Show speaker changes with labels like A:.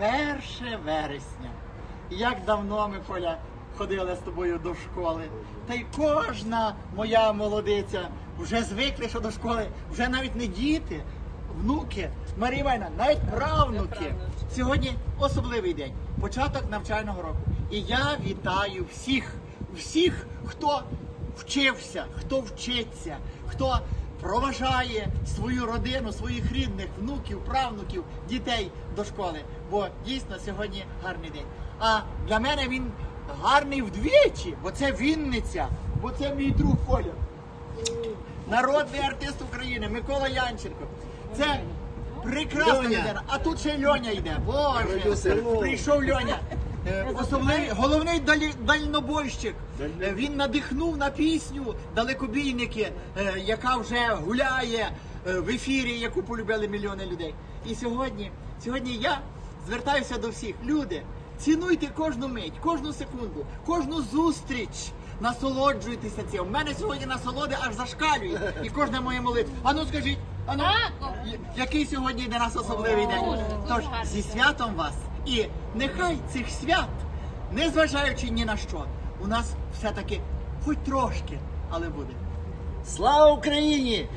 A: 1 вересня. Як давно ми, Коля, ходили з тобою до школи. Та й кожна моя молодиця вже звикли, що до школи вже навіть не діти, внуки, Марія Івановна, навіть правнуки. Сьогодні особливий день, початок навчального року. І я вітаю всіх, всіх, хто вчився, хто вчиться, хто проважає свою родину, своїх рідних, внуків, правнуків, дітей до школи. Бо дійсно сьогодні гарний день. А для мене він гарний вдвічі, бо це Вінниця, бо це мій друг Коля. Народний артист України Микола Янченко. Це прекрасна людина. А тут ще Льоня йде. Боже, прийшов Льоня. Е, Особливий головний далі, дальнобойщик. Е, Він надихнув на пісню Далекобійники, е, яка вже гуляє в ефірі, яку полюбили мільйони людей. І сьогодні, сьогодні я звертаюся до всіх. Люди, цінуйте кожну мить, кожну секунду, кожну зустріч. Насолоджуйтеся цим. У мене сьогодні насолоди аж зашкалює. І кожна моя молитва. Ану скажіть, ану, який сьогодні для нас особливий день? Тож зі святом вас. І нехай цих свят, незважаючи ні на що, у нас все-таки хоч трошки, але буде.
B: Слава Україні!